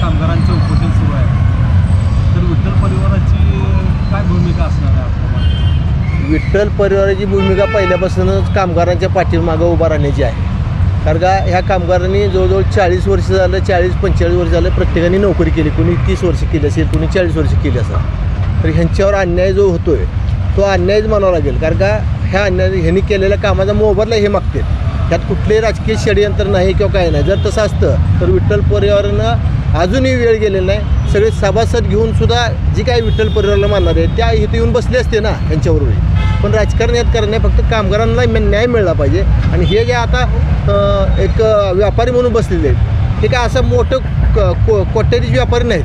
कामगारांचे उपोषण सुरू आहे. तर विठ्ठल परिवाराची काय भूमिका असणार आहे विठ्ठल परिवाराची भूमिका पहिल्यापासूनच कामगारांच्या पाठीमागं उभा राहण्याची आहे. कारण का ह्या कामगारांनी जवळजवळ चाळीस वर्ष झालं चाळीस पंचेचाळीस वर्ष झालं प्रत्येकाने नोकरी केली. कोणी तीस वर्ष केली असेल कोणी चाळीस वर्ष केली असेल. तर ह्यांच्यावर अन्याय जो होतो आहे तो अन्यायच म्हणावा लागेल. कारण का ह्या अन्याय ह्यांनी केलेल्या कामाचा मोबदला हे मागते त्यात कुठलेही राजकीय षडयंत्र नाही किंवा काही नाही. जर तसं असतं तर विठ्ठल परिवारानं अजूनही वेळ गेलेला नाही सगळे सभासद घेऊन सुद्धा जी काही विठ्ठल परिवाराला मानणार आहे त्या इथे येऊन बसले असते ना ह्यांच्याबरोबर पण राजकारण यात करणे फक्त कामगारांना न्याय मिळाला पाहिजे. आणि हे जे आता एक व्यापारी म्हणून बसलेले आहेत हे काय असं मोठं क- को कोट्याधीश व्यापारी नाहीत.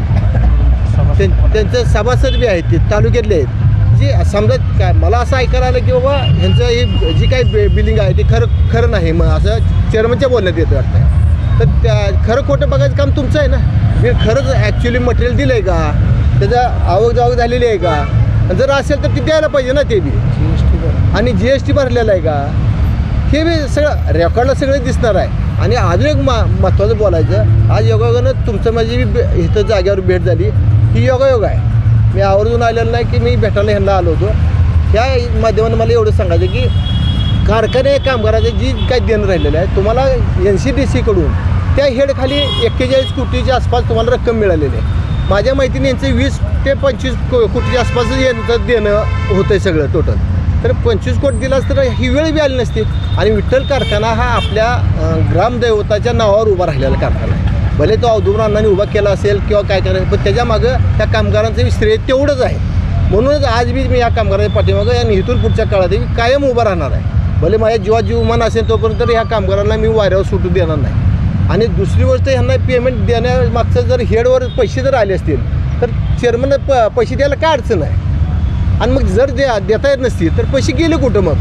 त्यां- त्यांचं सभासद बी आहेत ते तालुक्यातले आहेत. जे समजा काय मला असं ऐकायला आलं की बाबा ह्यांचं हे जी काही बिलिंग आहे ते खरं खरं नाही. मग असं चेअरमनच्या बोलण्यात येतं वाटतं. तर त्या खरं खोटं बघायचं काम तुमचं आहे ना? मी खरंच ॲक्च्युली मटेरियल दिलं आहे का? त्याचं आवक जावक झालेली आहे का? आणि जर असेल तर ती द्यायला पाहिजे ना ते बी. आणि जी एस टी भरलेलं आहे का? हे बी सगळं रेकॉर्डला सगळं दिसणार आहे. आणि अजून एक मा महत्त्वाचं बोलायचं आज योगायोगानं तुमचं माझी बी बे- इथं जागेवर भेट झाली. ही योगायोग आहे. मी आवर्जून आलेलं नाही की मी भेटायला ह्यांना आलो होतो. ह्या माध्यमानं मला एवढं सांगायचं की कारखाने कामगाराचं जी काही देणं राहिलेलं आहे तुम्हाला एन सी डी सीकडून त्या हेडखाली एक्केचाळीस कोटीच्या आसपास तुम्हाला रक्कम मिळालेली आहे. माझ्या माहितीने यांचं वीस ते पंचवीस को कोटीच्या आसपास यांचं देणं होतं आहे सगळं टोटल तर पंचवीस कोट दिलास तर ही वेळ बी आली नसती. आणि विठ्ठल कारखाना हा आपल्या ग्रामदैवताच्या नावावर उभा राहिलेला कारखाना आहे. भले तो अवधूर उभा केला असेल किंवा काय करायचं पण त्याच्यामागं त्या कामगारांचं श्रेय तेवढंच आहे. म्हणूनच आज बी मी या कामगारांच्या पाठीमागं आणि इथून पुढच्या काळात मी कायम उभा राहणार आहे. भले माझ्या जीवात जीवमान असेल तोपर्यंत तर ह्या कामगारांना मी वाऱ्यावर सुटू देणार नाही. आणि दुसरी गोष्ट ह्यांना पेमेंट देण्यामागचं जर हेडवर पैसे जर आले असतील तर चेअरमन प पैसे द्यायला काय अडचण आहे? आणि मग जर द्या देता येत नसतील तर पैसे गेले कुठं मग?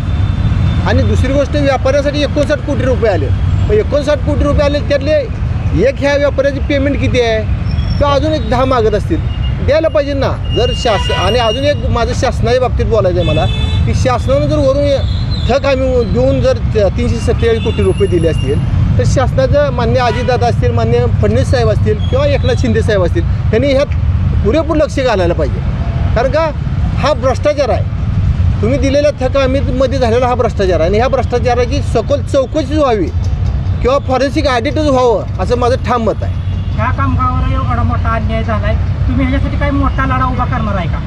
आणि दुसरी गोष्ट व्यापाऱ्यासाठी एकोणसाठ कोटी रुपये आले. मग एकोणसाठ कोटी रुपये आले त्यातले एक ह्या व्यापाऱ्याची पेमेंट किती आहे? किंवा अजून एक दहा मागत असतील द्यायला पाहिजे ना. जर शास आणि अजून एक माझं शासनाच्या बाबतीत बोलायचं आहे मला की शासनानं जर वरून थक आम्ही देऊन जर तीनशे सत्तेचाळीस कोटी रुपये दिले असतील तर शासनाचं मान्य अजितदादा असतील मान्य फडणवीस साहेब असतील किंवा एकनाथ शिंदे साहेब असतील त्यांनी ह्यात पुरेपूर लक्ष घालायला पाहिजे. कारण का? हा भ्रष्टाचार आहे. तुम्ही दिलेल्या थकमध्ये झालेला हा भ्रष्टाचार आहे. आणि ह्या भ्रष्टाचाराची सखोल चौकशी व्हावी किंवा फॉरेन्सिक ऑडिटच व्हावं असं माझं ठाम मत आहे. ह्या कामगारावर एवढा मोठा अन्याय झालाय. तुम्ही ह्याच्यासाठी काही मोठा लढा उभा करणार आहे का?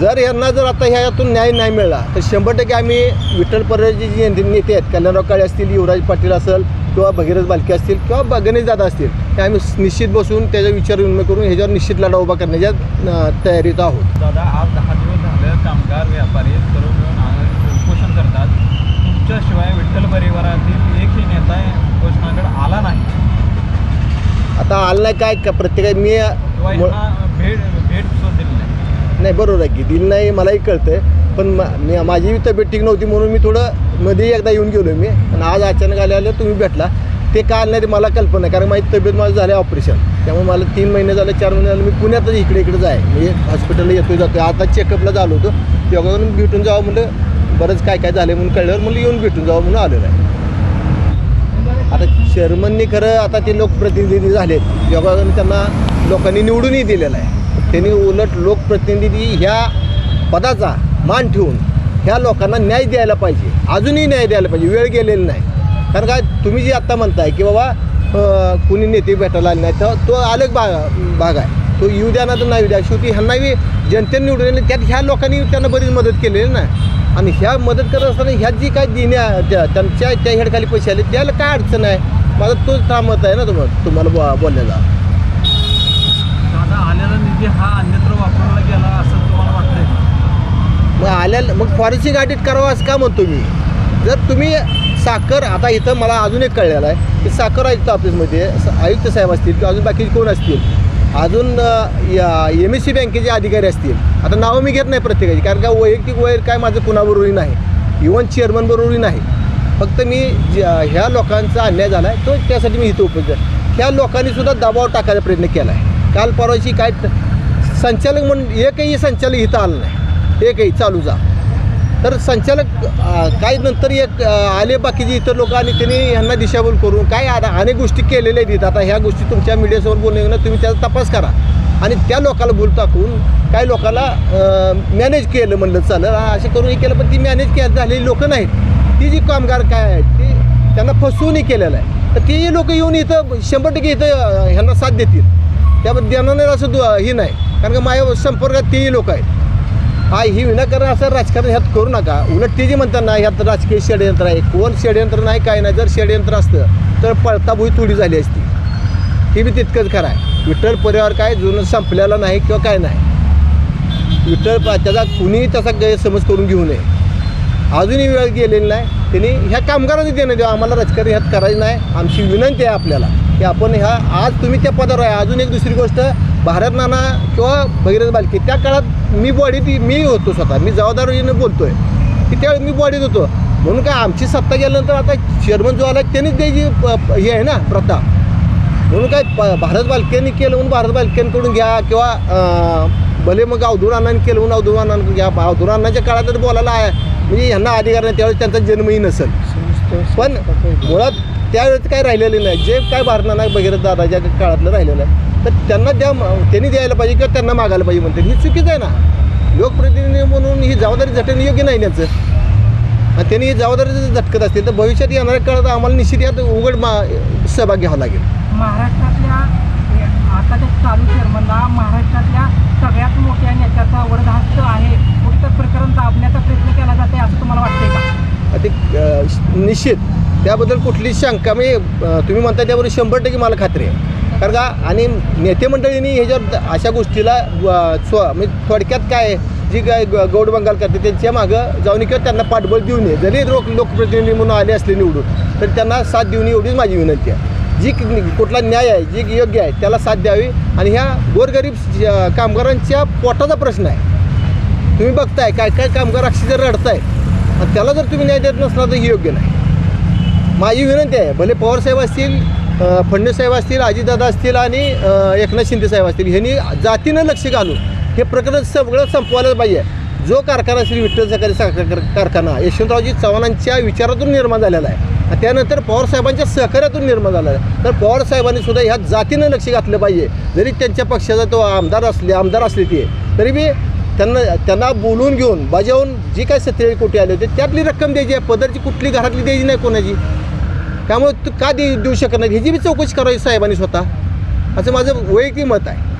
जर यांना जर आता ह्यातून न्याय नाही मिळाला तर शंभर टक्के आम्ही विठ्ठल परळचे जे नेते नेते आहेत. कल्याणराव काळे असतील युवराज पाटील असेल किंवा भगीरथ बालके असतील किंवा गणेश दादा असतील हे आम्ही निश्चित बसून त्याचा विचार विनिमय करून ह्याच्यावर निश्चित लढा उभा करण्याच्या तयारीत आहोत. दादा आज दहा दिवस झालं कामगार व्यापारी सर्व मिळून उपोषण करतात. तुमच्याशिवाय विठ्ठल परिवारातील एकही नेता उपोषणाकडे आला नाही. आता आलं नाही काय का प्रत्येक मी भेट भेट सुद्धा दिली नाही. नाही बरोबर आहे की दिलं नाही मलाही कळतंय. पण मा- मी माझी तब्येत ठीक नव्हती म्हणून मी थोडं मध्ये एकदा येऊन गेलो मी. आणि आज अचानक आले आले तुम्ही भेटला. ते का आलं नाही ते मला कल्पना आहे कारण माझी तब्येत माझं झालं ऑपरेशन. त्यामुळे मला तीन महिने झाले चार महिने झाले. मी पुण्यातच इकडे इकडे जाय. म्हणजे मी हॉस्पिटलला येतो जातो आता चेकअपला झालो होतो. तेव्हा भेटून जावं म्हणलं बरंच काय काय झालं म्हणून कळल्यावर म्हणलं येऊन भेटून जावं म्हणून आलेलं आहे. आता चेअरमननी खरं आता ते लोकप्रतिनिधी झालेत. योगानं त्यांना लोकांनी निवडूनही दिलेलं आहे. त्यांनी उलट लोकप्रतिनिधी ह्या पदाचा मान ठेवून ह्या लोकांना न्याय द्यायला पाहिजे. अजूनही न्याय द्यायला पाहिजे. वेळ गेलेली नाही. कारण काय तुम्ही जे आत्ता म्हणताय की बाबा कुणी नेते भेटायला आले नाही तर तो अलग भाग भाग आहे. तो येऊ द्या ना तर नाही येऊ द्या. शेवटी ह्यांनाही जनतेने निवडून दिले. त्यात ह्या लोकांनी त्यांना बरीच मदत केलेली ना आणि ह्या मदत करत असताना ह्या जी काय देण्या त्या त्यांच्या त्या हेडखाली पैसे आले त्याला काय अडचण आहे? माझा तोच थांबत आहे ना तुम्हाला तुम्हाला बो बोलण्याचा दादा आलेला निधी हा अन्यत्र वापरला गेला असं मग आल्या मग फॉरेन्सिक ऑडिट करावं असं का म्हणतो मी जर तुम्ही साखर आता इथं मला अजून एक कळलेलं आहे की साखर आयुक्त ऑफिसमध्ये आयुक्त साहेब असतील किंवा अजून बाकीचे कोण असतील अजून एम एस सी बँकेचे अधिकारी असतील आता नावं मी घेत नाही प्रत्येकाची कारण का वैयक्तिक वैर काय माझं कुणाबरोबरही नाही इवन चेअरमनबरोबरही नाही. फक्त मी ज्या- ह्या लोकांचा अन्याय झाला आहे तो त्यासाठी मी इथं उपस्थित आहे. ह्या लोकांनी सुद्धा दबाव टाकायचा प्रयत्न केला आहे काल परवाची काय संचालक म्हणून एकही संचालक इथं आलं नाही. एकही चालू जा. तर संचालक काय नंतर एक आले बाकीचे इतर लोक आणि त्यांनी यांना दिशाभूल करून काय आता अनेक गोष्टी केलेल्या आहेत आता ह्या गोष्टी तुमच्या मीडियासमोर बोलणे तुम्ही त्याचा तपास करा. आणि त्या लोकाला भूल टाकून काही लोकाला मॅनेज केलं म्हणलं चालेल. असे करून हे केलं पण ती मॅनेज के झालेली लोकं नाहीत. ती जी कामगार काय आहेत ती त्यांना फसवूनही केलेलं आहे. तर ती लोक येऊन इथं शंभर टक्के इथं ह्यांना साथ देतील. त्याबद्दल देणार असं दु ही नाही. कारण का माझ्या संपर्कात तेही लोक आहेत. हा ही विनाकारण असं राजकारण ह्यात करू नका. उलट ते जे म्हणतात ना ह्यात राजकीय षडयंत्र आहे. कोण षडयंत्र नाही काय नाही. जर षडयंत्र असतं तर पळताभुई तुडी झाली असती. हे बी तितकंच खरं आहे. विठ्ठल परिवार काय जुनं संपलेला नाही किंवा काय नाही. विठ्ठल त्याचा कुणीही त्याचा गैरसमज करून घेऊ नये. अजूनही वेळ गेलेली नाही. त्यांनी ह्या कामगारांनी देणं देऊ आम्हाला राजकारण ह्यात करायचं नाही. आमची विनंती आहे आपल्याला की आपण ह्या आज तुम्ही त्या पदावर आहे. अजून एक दुसरी गोष्ट भारत नाना किंवा भगीरथ बालके त्या काळात मी बॉडीत मी होतो स्वतः. मी जबाबदारीने बोलतोय. की त्यावेळी मी बॉडीत होतो. म्हणून काय आमची सत्ता गेल्यानंतर आता चेअरमन जो आला त्यांनीच द्यायची प- हे आहे ना प्रथा. म्हणून काय प- भारत बालकेंनी केलं म्हणून भारत बालकेंकडून घ्या किंवा भले मग अवधूर केलं म्हणून अवधूर घ्या. अवधूर काळात तर बोलायला आहे म्हणजे यांना अधिकार नाही त्यावेळेस त्यांचा जन्मही नसेल. पण मुळात त्यावेळेस काय राहिलेलं नाही. जे काय भारत भगीरथ दादाच्या काळातलं राहिलेलं आहे. तर त्यांना द्या त्यांनी द्यायला पाहिजे किंवा त्यांना मागायला पाहिजे म्हणते. ही चुकीचं आहे ना. लोकप्रतिनिधी म्हणून ही जबाबदारी झटणं योग्य नाही त्यांचं. आणि त्यांनी ही जबाबदारी जर झटकत असतील तर भविष्यात येणाऱ्या काळात आम्हाला निश्चित यात उघड मा सहभाग घ्यावा लागेल. महाराष्ट्रातल्या चालू चेअरमनला महाराष्ट्रातल्या सगळ्यात मोठ्या नेत्याचा वरदहस्त आहे. कुठं तर प्रकरण दाबण्याचा प्रयत्न केला जाते असं तुम्हाला वाटतंय का? ते निश्चित. त्याबद्दल कुठली शंका अ, तुम्ही म्हणता त्याबरोबर शंभर टक्के मला खात्री आहे. कारण का आणि नेते मंडळींनी ह्याच्यावर अशा गोष्टीला स्व म्हणजे थोडक्यात काय आहे, जी काय ग- गौड बंगाल करते त्यांच्या मागं जाऊन किंवा त्यांना पाठबळ देऊ नये जरी लोक लोकप्रतिनिधी म्हणून आले असले निवडून तर त्यांना साथ देऊ नये एवढीच माझी विनंती आहे. जी कुठला न्याय आहे जी योग्य आहे त्याला साथ द्यावी. आणि ह्या गोरगरीब कामगारांच्या पोटाचा प्रश्न आहे. तुम्ही बघताय काय काय कामगार अक्षर रडताय आणि त्याला जर तुम्ही न्याय देत नसला तर ही योग्य नाही. माझी विनंती आहे भले पवारसाहेब असतील फडणवीस साहेब असतील अजितदादा असतील आणि एकनाथ शिंदे साहेब असतील ह्यांनी जातीनं लक्ष घालून हे प्रकरण सगळं संपवायला पाहिजे. जो कारखाना श्री विठ्ठल सहकारी साखर कारखाना यशवंतरावजी चव्हाणांच्या विचारातून निर्माण झालेला आहे. त्यानंतर पवारसाहेबांच्या सहकार्यातून निर्माण झाला आहे. तर पवारसाहेबांनी सुद्धा ह्या जातीनं लक्ष घातलं पाहिजे. जरी त्यांच्या पक्षाचा तो आमदार असले आमदार असले ते तरी बी त्यांना त्यांना बोलून घेऊन बजावून जी काय सत्तेचाळीस कोटी आले होते त्यातली रक्कम द्यायची आहे. पदरची कुठली घरातली द्यायची नाही कोणाची. त्यामुळे तू का दे देऊ शकत नाही ह्याची बी चौकशी करायची साहेबांनी स्वतः. असं माझं वैयक्तिक मत आहे.